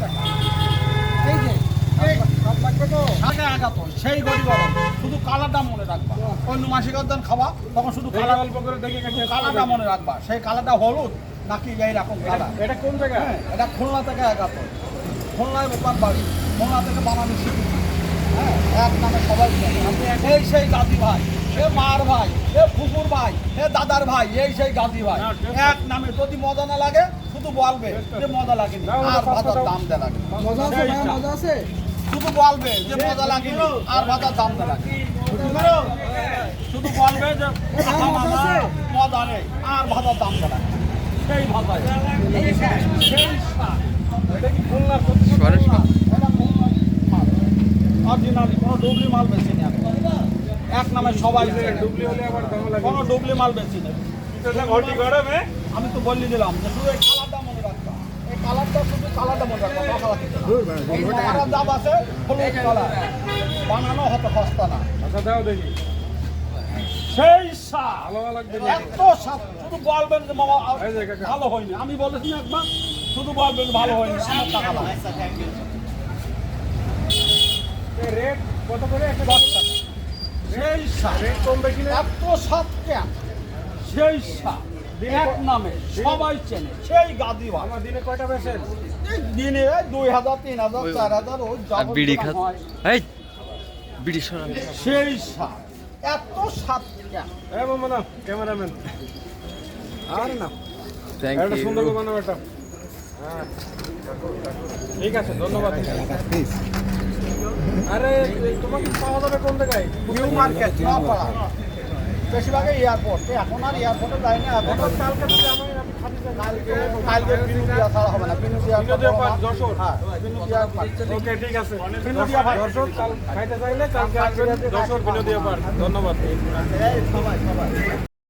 টাকা এই যে সেই গড়ি শুধু কালারটা মনে রাখবা। অন্য মাসিকার দান খাবা তখন শুধু কালার অল্প করে দেখে কালারটা মনে রাখবা। সেই কালারটা হলুদ নাকি এইরকম কালার? এটা কোন জায়গা? হ্যাঁ এটা খুলনা থেকে আগাতো খুলনায় বোকার বাড়ি। খুলনা থেকে বানানো শিখেছি হ্যাঁ এক নামে সবাই। এই সেই গাজী ভাই এ মার ভাই এ ফুকুর ভাই এ দাদার ভাই এই সেই গাজী ভাই। এক নামে যদি মজা না লাগে শুধু বলবে যে মজা লাগেনি আর ভাতার দাম দেয় লাগে মজা আছে ভাই মজা আছে। শুধু বলবে যে মজা লাগেনি আর ভাতার দাম দেয় লাগে শুধু বলবে যে হ্যাঁ, মজা আছে। মজা নেই আর ভাতার দাম দেয় লাগে সেই ভাতায় ডুবলি মাল বেশি নেই আমি। এক নামে সবাই ডুবলি হলে আবার কোনো ডুবলি মাল বেশি নেই ঘটি গরমে আমি তো বলে দিলাম যে শুধু এই কালারটা শুধু কালারটা মনে রাখবা কালার এই দাম আছে হলুদ কালার। বানানো হতো সস্তা না। আচ্ছা দাও দেখি। সেই ভালো এত স্বাদ শুধু বলবেন যে মামা ভালো হয়নি। আমি বলেছি না একবার শুধু বলবেন ভালো হয়নি আমার টাকা লাগে রেট কত করে? একটা দশ টাকা। সেই এত স্বাদ কেন? সেই স্বাদ এক নামে সবাই চেনে। সেই গাদি ভাই। দিনে কয়টা বেছেন দিনে দুই হাজার তিন হাজার চার হাজার ওই বিড়ি এই বিড়ি সরান। সেই স্বাদ এত কেন এ মামা ক্যামেরাম্যান। আর না। থ্যাংক সুন্দর ইউ করে বানাও এটা হ্যাঁ। ঠিক আছে ধন্যবাদ। আরে তোমাকে পাওয়া যাবে কোন জায়গায়? নিউ মার্কেট বেশিরভাগই এয়ারপোর্ট এখন আর এয়ারপোর্টে যায় না এখন কালকে বিনুদিয়া ছাড়া হবে না। বিনুদিয়া যশোর। হ্যাঁ বিনুদিয়া ওকে ঠিক আছে। বিনোদিয়া পার্ক। খাইতে চাইলে কালকে আসবেন। যশোর বিনোদিয়া পার্ক। ধন্যবাদ। সবাই সবাই।